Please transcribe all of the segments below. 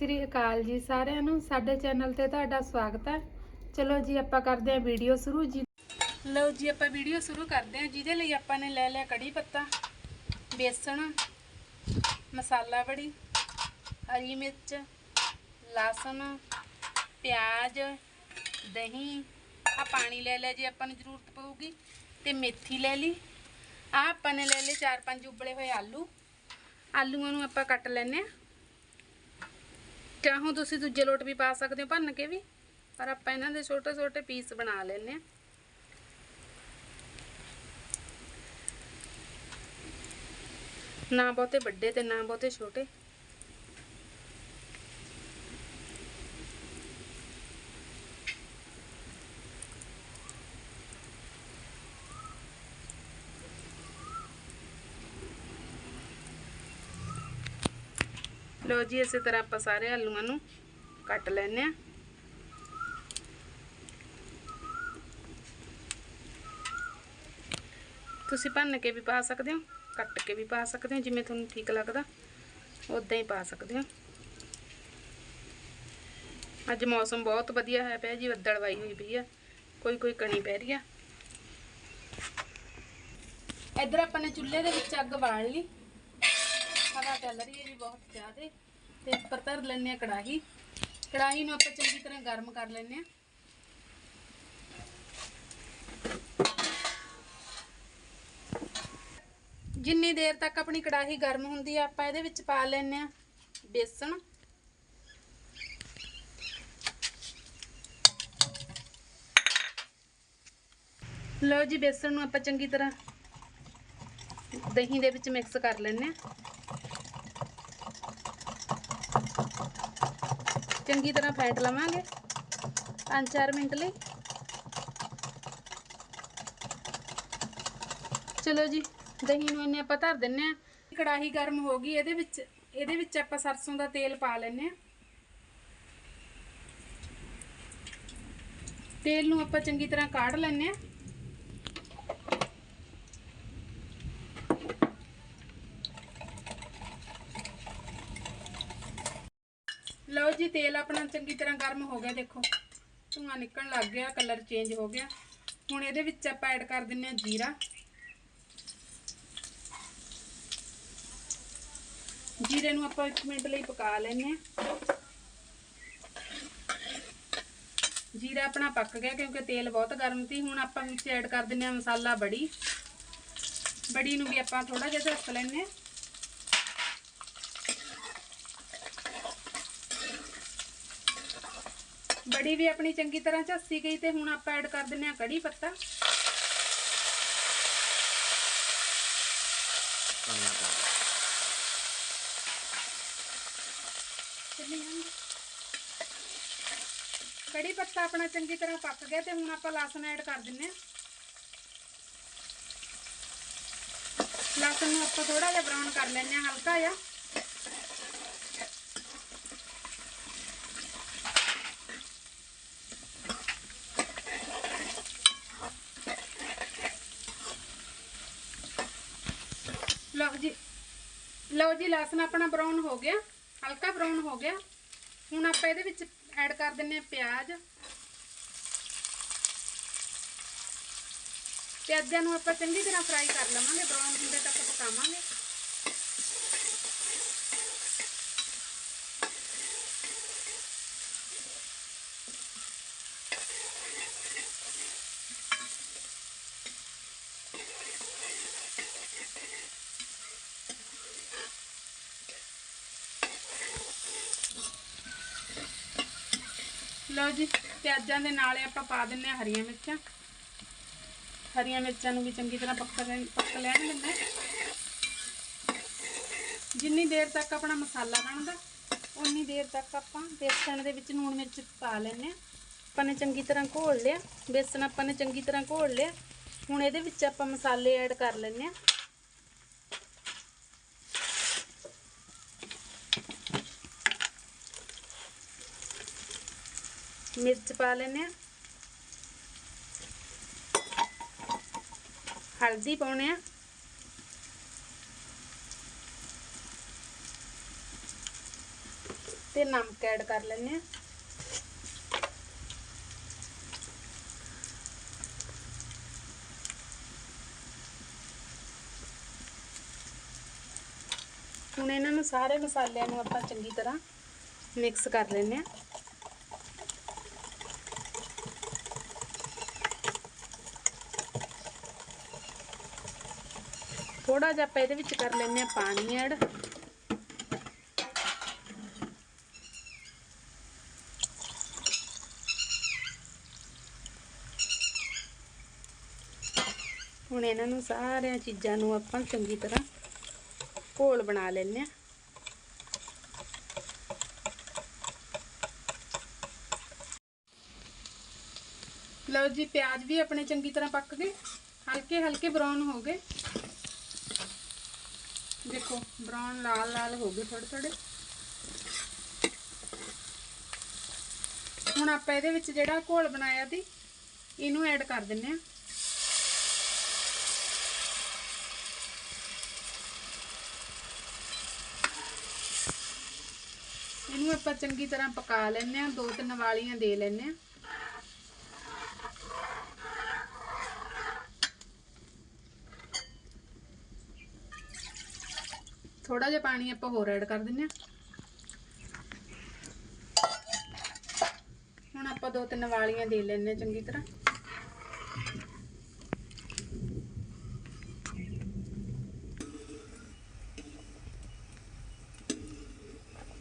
ਸ੍ਰੀ ਅਕਾਲ ਜੀ ਸਾਰਿਆਂ ਨੂੰ। ਸਾਡੇ ਚੈਨਲ ਤੇ ਤੁਹਾਡਾ ਸਵਾਗਤ ਹੈ। ਚਲੋ ਜੀ, ਆਪਾਂ ਕਰਦੇ ਹਾਂ ਵੀਡੀਓ ਸ਼ੁਰੂ। ਜੀ ਲਓ ਜੀ, ਆਪਾਂ ਵੀਡੀਓ ਸ਼ੁਰੂ ਕਰਦੇ ਹਾਂ। ਜਿਹਦੇ ਲਈ ਆਪਾਂ ਨੇ ਲੈ ਲਿਆ ਕੜੀ ਪੱਤਾ, ਬੇਸਣ, ਮਸਾਲਾ ਬੜੀ ਹਰੀ ਮਿਰਚ, ਲਸਣ, ਪਿਆਜ਼, ਦਹੀਂ। ਆ ਪਾਣੀ ਲੈ ਲਿਆ ਜੀ, ਆਪਾਂ ਨੂੰ ਜ਼ਰੂਰਤ ਪਊਗੀ। ਤੇ ਮੇਥੀ ਲੈ ਲਈ। ਆ ਆਪਾਂ ਨੇ ਲੈ ਲਏ ਚਾਰ ਪੰਜ ਉਬਲੇ ਹੋਏ ਆਲੂ। ਆਲੂਆਂ ਨੂੰ ਆਪਾਂ ਕੱਟ ਲੈਨੇ ਆ ਚਾਹੋ ਤੁਸੀਂ ਦੂਜੇ ਲੋਟ ਵੀ ਪਾ ਸਕਦੇ ਹੋ? ਭੰਨ ਕੇ ਵੀ। ਪਰ ਆਪਾਂ ਇਹਨਾਂ ਦੇ ਛੋਟੇ ਛੋਟੇ ਪੀਸ ਬਣਾ ਲੈਨੇ ਆ ਨਾ ਬਹੁਤੇ ਵੱਡੇ ਤੇ ਨਾ ਬਹੁਤੇ ਛੋਟੇ। ਲਓ ਜੀ, ਇਸੇ ਤਰ੍ਹਾਂ ਆਪਾਂ ਸਾਰੇ ਆਲੂਆਂ ਨੂੰ ਕੱਟ ਲੈਨੇ ਆ ਤੁਸੀਂ ਭੰਨ ਕੇ ਵੀ ਪਾ ਸਕਦੇ ਹੋ, ਕੱਟ ਕੇ ਵੀ ਪਾ ਸਕਦੇ ਹੋ, ਜਿਵੇਂ ਤੁਹਾਨੂੰ ਠੀਕ ਲੱਗਦਾ ਉਦਾਂ ਹੀ ਪਾ ਸਕਦੇ ਹੋ। ਅੱਜ ਮੌਸਮ ਬਹੁਤ ਵਧੀਆ ਹੈ ਪਿਆ ਜੀ ਬੱਦਲਵਾਈ ਹੋਈ ਪਈ ਆ, ਕੋਈ ਕੋਈ ਕਣੀ ਪੈ ਰਹੀ ਆ। ਇੱਧਰ ਆਪਾਂ ਨੇ ਚੁੱਲ੍ਹੇ ਦੇ ਵਿੱਚ ਅੱਗ ਬਾਲ ਲਈ। ਹਵਾ ਚੱਲ ਰਹੀ ਹੈ ਜੀ ਬਹੁਤ ਜ਼ਿਆਦਾ। ਤੇ ਉੱਪਰ ਧਰ ਲੈਣੇ ਆ ਕੜਾਹੀ। ਕੜਾਹੀ ਨੂੰ ਆਪਾਂ ਚੰਗੀ ਤਰ੍ਹਾਂ ਗਰਮ ਕਰ ਲੈਣੇ ਆ ਜਿੰਨੀ ਦੇਰ ਤੱਕ ਆਪਣੀ ਕੜਾਹੀ ਗਰਮ ਹੁੰਦੀ ਆ, ਆਪਾਂ ਇਹਦੇ ਵਿੱਚ ਪਾ ਲੈਣੇ ਆ ਬੇਸਣ। ਲਓ ਜੀ, ਬੇਸਣ ਨੂੰ ਆਪਾਂ ਚੰਗੀ ਤਰ੍ਹਾਂ ਦਹੀਂ ਦੇ ਵਿੱਚ ਮਿਕਸ ਕਰ ਲੈਣੇ ਆ ਚੰਗੀ ਤਰ੍ਹਾਂ ਫੈਂਟ ਲਵਾਂਗੇ। 5-4 ਮਿੰਟ ਲਈ। ਚਲੋ ਜੀ, ਦਹੀਂ ਨੂੰ ਇਹਨੇ ਆਪਾਂ ਧਰ ਦਿੰਨੇ ਆ। ਕੜਾਹੀ ਗਰਮ ਹੋ ਗਈ, ਇਹਦੇ ਵਿੱਚ ਇਹਦੇ ਵਿੱਚ ਆਪਾਂ ਸਰਸੋਂ ਦਾ ਤੇਲ ਪਾ ਲੈਨੇ ਆ। ਤੇਲ ਨੂੰ ਆਪਾਂ ਚੰਗੀ ਤਰ੍ਹਾਂ ਕਾੜ ਲੈਨੇ ਆ ਲਓ ਜੀ, ਤੇਲ ਆਪਣਾ ਚੰਗੀ ਤਰ੍ਹਾਂ ਗਰਮ ਹੋ ਗਿਆ, ਦੇਖੋ। ਧੂਆਂ ਨਿਕਲਣ ਲੱਗ ਗਿਆ, ਕਲਰ ਚੇਂਜ ਹੋ ਗਿਆ। ਹੁਣ ਇਹਦੇ ਵਿੱਚ ਆਪਾਂ ਐਡ ਕਰ ਦਿੰਨੇ ਆ ਜੀਰਾ। ਜੀਰੇ ਨੂੰ ਆਪਾਂ 1 ਮਿੰਟ ਲਈ ਪਕਾ ਲੈਨੇ ਆ। ਜੀਰਾ ਆਪਣਾ ਪੱਕ ਗਿਆ, ਕਿਉਂਕਿ ਤੇਲ ਬਹੁਤ ਗਰਮ ਸੀ। ਹੁਣ ਆਪਾਂ ਵਿੱਚ ਐਡ ਕਰ ਦਿੰਨੇ ਆ ਮਸਾਲਾ ਬੜੀ। ਬੜੀ ਨੂੰ ਵੀ ਆਪਾਂ ਥੋੜਾ ਜਿਹਾ ਝੱਕ ਲੈਨੇ ਆ। ਬੜੀ ਵੀ ਆਪਣੀ ਚੰਗੀ ਤਰ੍ਹਾਂ ਝੱਸੀ ਗਈ ਤੇ ਹੁਣ ਆਪਾਂ ਐਡ ਕਰ ਦਿੰਨੇ ਆ ਕੜੀ ਪੱਤਾ। ਕੜੀ ਪੱਤਾ ਆਪਣਾ ਚੰਗੀ ਤਰ੍ਹਾਂ ਪੱਕ ਗਿਆ ਤੇ ਹੁਣ ਆਪਾਂ ਲਸਣ ਐਡ ਕਰ ਦਿੰਨੇ ਆ ਲਸਣ ਨੂੰ ਆਪਾਂ ਥੋੜਾ ਜਿਹਾ ਬਰਾਊਨ ਕਰ ਲੈਣੇ ਆ ਹਲਕਾ ਜਿਹਾ ਲਓ ਜੀ ਲਓ ਜੀ, ਲਸਣ ਆਪਣਾ ਬਰਾਊਨ ਹੋ ਗਿਆ, ਹਲਕਾ ਬਰਾਊਨ ਹੋ ਗਿਆ। ਹੁਣ ਆਪਾਂ ਇਹਦੇ ਵਿੱਚ ਐਡ ਕਰ ਦਿੰਨੇ ਆ ਪਿਆਜ਼। ਪਿਆਜ਼ਾਂ ਨੂੰ ਆਪਾਂ ਚੰਗੀ ਤਰ੍ਹਾਂ ਫਰਾਈ ਕਰ ਲਵਾਂਗੇ ਬਰਾਊਨ ਹੁੰਦੇ ਤੱਕ ਪਕਾਵਾਂਗੇ। ਲਓ ਜੀ ਪਿਆਜ਼ਾਂ ਦੇ ਨਾਲ ਆਪਾਂ ਪਾ ਦਿੰਨੇ ਆ ਹਰੀਆਂ ਮਿਰਚਾਂ। ਹਰੀਆਂ ਮਿਰਚਾਂ ਨੂੰ ਵੀ ਚੰਗੀ ਤਰ੍ਹਾਂ ਪੱਕ ਪੱਕ ਲੈਣ ਦਿੰਦੇ ਜਿੰਨੀ ਦੇਰ ਤੱਕ ਆਪਣਾ ਮਸਾਲਾ ਬਣਦਾ ਉਨੀ ਦੇਰ ਤੱਕ ਆਪਾਂ ਬੇਸਣ ਦੇ ਵਿੱਚ ਲੂਣ ਮਿਰਚ ਪਾ ਲੈਨੇ ਆ। ਆਪਾਂ ਨੇ ਚੰਗੀ ਤਰ੍ਹਾਂ ਘੋਲ ਲਿਆ, ਬੇਸਣ ਆਪਾਂ ਨੇ ਚੰਗੀ ਤਰ੍ਹਾਂ ਘੋਲ ਲਿਆ। ਹੁਣ ਇਹਦੇ ਵਿੱਚ ਆਪਾਂ ਮਸਾਲੇ ਐਡ ਕਰ ਲੈਨੇ ਆ। ਮਿਰਚ ਪਾ ਲੈਨੇ ਆ ਹਲਦੀ ਪਾਉਣੇ ਆ ਤੇ ਨਮਕ ਐਡ ਕਰ ਲੈਂਦੇ ਆ ਹੁਣ ਇਹਨਾਂ ਨੂੰ ਸਾਰੇ ਮਸਾਲਿਆਂ ਨੂੰ ਆਪਾਂ ਚੰਗੀ ਤਰ੍ਹਾਂ ਮਿਕਸ ਕਰ ਲੈਂਦੇ ਆ ਥੋੜਾ ਜਿਹਾ ਆਪਾਂ ਇਹਦੇ ਵਿੱਚ ਕਰ ਲੈਂਦੇ ਆ ਪਾਣੀ ਐਡ। ਹੁਣ ਇਹਨਾਂ ਨੂੰ ਸਾਰੀਆਂ ਚੀਜ਼ਾਂ ਨੂੰ ਆਪਾਂ ਚੰਗੀ ਤਰ੍ਹਾਂ ਘੋਲ ਬਣਾ ਲੈਂਦੇ ਆ ਲਓ ਜੀ, ਪਿਆਜ਼ ਵੀ ਆਪਣੇ ਚੰਗੀ ਤਰ੍ਹਾਂ ਪੱਕ ਗਏ। ਹਲਕੇ ਹਲਕੇ ਬਰਾਊਨ ਹੋ ਗਏ। ਦੇਖੋ ਬਰਾਊਨ ਲਾਲ ਲਾਲ ਹੋ ਗਏ ਥੋੜੇ ਥੋੜੇ ਹੁਣ ਆਪਾਂ ਇਹਦੇ ਵਿੱਚ ਜਿਹੜਾ ਘੋਲ ਬਣਾਇਆ ਸੀ, ਇਹਨੂੰ ਐਡ ਕਰ ਦਿੰਨੇ ਆ ਇਹਨੂੰ ਆਪਾਂ ਚੰਗੀ ਤਰ੍ਹਾਂ ਪਕਾ ਲੈਂਦੇ ਆ ਦੋ ਤਿੰਨ ਵਾਲੀਆਂ ਦੇ ਲੈਂਦੇ ਆ ਥੋੜਾ ਜਿਹਾ ਪਾਣੀ ਆਪਾਂ ਹੋਰ ਐਡ ਕਰ ਦਿੰਨੇ ਆ ਹੁਣ ਆਪਾਂ ਦੋ ਤਿੰਨ ਵਾਲੀਆਂ ਦੇ ਲੈਂਦੇ ਆ ਚੰਗੀ ਤਰ੍ਹਾਂ।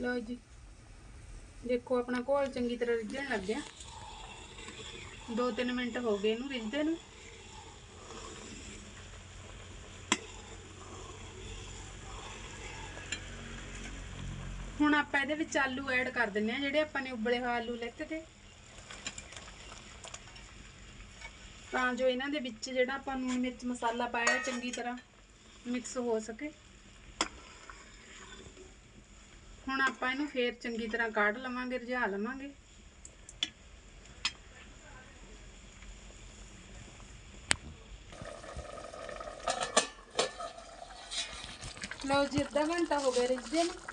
ਲਓ ਜੀ, ਦੇਖੋ ਆਪਣਾ ਘੋਲ ਚੰਗੀ ਤਰ੍ਹਾਂ ਰਿੱਝਣ ਲੱਗ ਗਿਆ। 2-3 ਮਿੰਟ ਹੋ ਗਏ ਇਹਨੂੰ ਰਿੱਝਦੇ ਨੂੰ। ਹੁਣ ਆਪਾਂ ਇਹਦੇ ਵਿੱਚ ਆਲੂ ਐਡ ਕਰ ਦਿੰਨੇ ਆ ਜਿਹੜੇ ਆਪਾਂ ਨੇ ਉਬਲੇ ਹੋਏ ਆਲੂ ਲੈਤੇ ਤੇ। ਤਾਂ ਜੋ ਇਹਨਾਂ ਦੇ ਵਿੱਚ ਜਿਹੜਾ ਆਪਾਂ ਨੂੰ ਮਿਰਚ ਮਸਾਲਾ ਪਾਇਆ ਚੰਗੀ ਤਰ੍ਹਾਂ ਮਿਕਸ ਹੋ ਸਕੇ। ਹੁਣ ਆਪਾਂ ਇਹਨੂੰ ਫੇਰ ਚੰਗੀ ਤਰ੍ਹਾਂ ਕਾਢ ਲਵਾਂਗੇ, ਰਝਾ ਲਵਾਂਗੇ। ਲਓ ਜੀ, ਅੱਧਾ ਘੰਟਾ ਹੋ ਗਿਆ ਰਿੱਝਦੇ ਨੂੰ।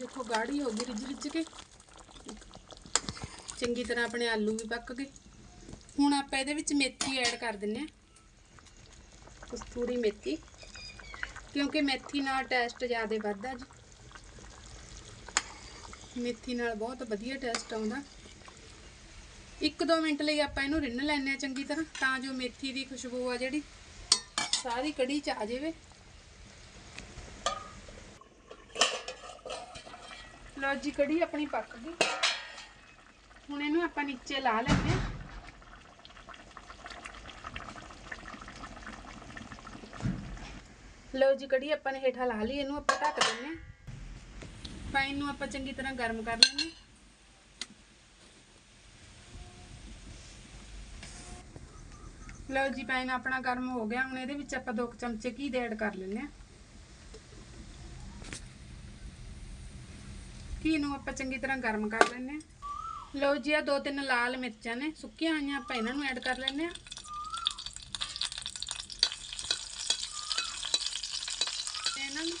ਦੇਖੋ ਗਾੜੀ ਹੋ ਗਈ ਰਿੱਝ ਰਿੱਝ ਕੇ। ਚੰਗੀ ਤਰ੍ਹਾਂ ਆਪਣੇ ਆਲੂ ਵੀ ਪੱਕ ਗਏ। ਹੁਣ ਆਪਾਂ ਇਹਦੇ ਵਿੱਚ ਮੇਥੀ ਐਡ ਕਰ ਦਿੰਨੇ ਆ। ਕਸਤੂਰੀ ਮੇਥੀ। ਕਿਉਂਕਿ ਮੇਥੀ ਨਾਲ ਟੇਸਟ ਜ਼ਿਆਦਾ ਵੱਧਦਾ ਜੀ। ਮੇਥੀ ਨਾਲ ਬਹੁਤ ਵਧੀਆ ਟੇਸਟ ਆਉਂਦਾ। 1-2 ਮਿੰਟ ਲਈ ਆਪਾਂ ਇਹਨੂੰ ਰਿੰਨ ਲੈਣੇ ਆ ਚੰਗੀ ਤਰ੍ਹਾਂ, ਤਾਂ ਜੋ ਮੇਥੀ ਦੀ ਖੁਸ਼ਬੂ ਆ ਜਿਹੜੀ। ਸਾਰੀ ਕੜੀ ਚ ਆ ਜਾਵੇ। ਲਓ ਜੀ, ਕੜੀ ਆਪਣੀ ਪੱਕ ਗਈ। ਹੁਣ ਇਹਨੂੰ ਆਪਾਂ ਨੀਚੇ ਲਾ ਲੈਂਦੇ ਹਾਂ। ਲਓ ਜੀ, ਕੜੀ ਆਪਾਂ ਨੇ ਹੇਠਾਂ ਲਾ ਲਈ, ਇਹਨੂੰ ਆਪਾਂ ਢੱਕ ਦਿੰਨੇ ਆ ਪਾਈਨ ਨੂੰ ਆਪਾਂ ਚੰਗੀ ਤਰ੍ਹਾਂ ਗਰਮ ਕਰ ਲੈਂਦੇ ਹਾਂ। ਲਓ ਜੀ ਪਾਈਨ ਆਪਣਾ ਗਰਮ ਹੋ ਗਿਆ। ਹੁਣ ਇਹਦੇ ਵਿੱਚ ਆਪਾਂ ਦੋ ਕੁ ਚਮਚੇ ਘੀ ਦੇ ਐਡ ਕਰ ਲੈਂਦੇ ਆ ਘੀ ਨੂੰ ਆਪਾਂ ਚੰਗੀ ਤਰ੍ਹਾਂ ਗਰਮ ਕਰ ਲੈਂਦੇ ਆ ਲਓ ਜੀ ਆ ਦੋ ਤਿੰਨ ਲਾਲ ਮਿਰਚਾਂ ਨੇ, ਸੁੱਕੀਆਂ ਹੋਈਆਂ, ਆਪਾਂ ਇਹਨਾਂ ਨੂੰ ਐਡ ਕਰ ਲੈਂਦੇ ਆ ਇਹਨਾਂ ਨੂੰ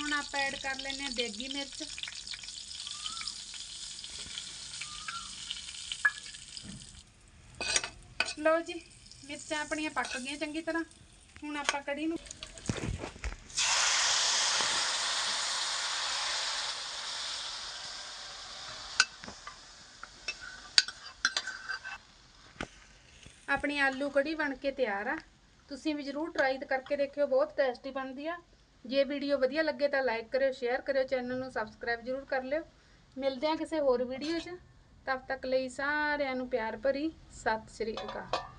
ਹੁਣ ਆਪਾਂ ਐਡ ਕਰ ਲੈਂਦੇ ਆ ਦੇਗੀ ਮਿਰਚ। ਲਓ ਜੀ, ਮਿਰਚਾਂ ਆਪਣੀਆਂ ਪੱਕ ਗਈਆਂ ਚੰਗੀ ਤਰ੍ਹਾਂ। ਹੁਣ ਆਪਾਂ ਕੜੀ ਨੂੰ ਆਪਣੀ ਆਲੂ ਕੜੀ ਬਣ ਕੇ ਤਿਆਰ ਆ। ਤੁਸੀਂ ਵੀ ਜਰੂਰ ਟਰਾਈ ਕਰਕੇ ਦੇਖਿਓ, ਬਹੁਤ ਟੇਸਟੀ ਬਣਦੀ ਆ। ਜੇ ਵੀਡੀਓ ਵਧੀਆ ਲੱਗੇ ਤਾਂ ਲਾਈਕ ਕਰਿਓ ਸ਼ੇਅਰ ਕਰਿਓ ਚੈਨਲ ਨੂੰ ਸਬਸਕ੍ਰਾਈਬ ਜਰੂਰ ਕਰ ਲਿਓ। ਮਿਲਦੇ ਆ ਕਿਸੇ ਹੋਰ ਵੀਡੀਓ 'ਚ। ਤਦ ਤੱਕ ਲਈ ਸਾਰਿਆਂ ਨੂੰ ਪਿਆਰ ਭਰੀ, ਸਤਿ ਸ੍ਰੀ ਅਕਾਲ।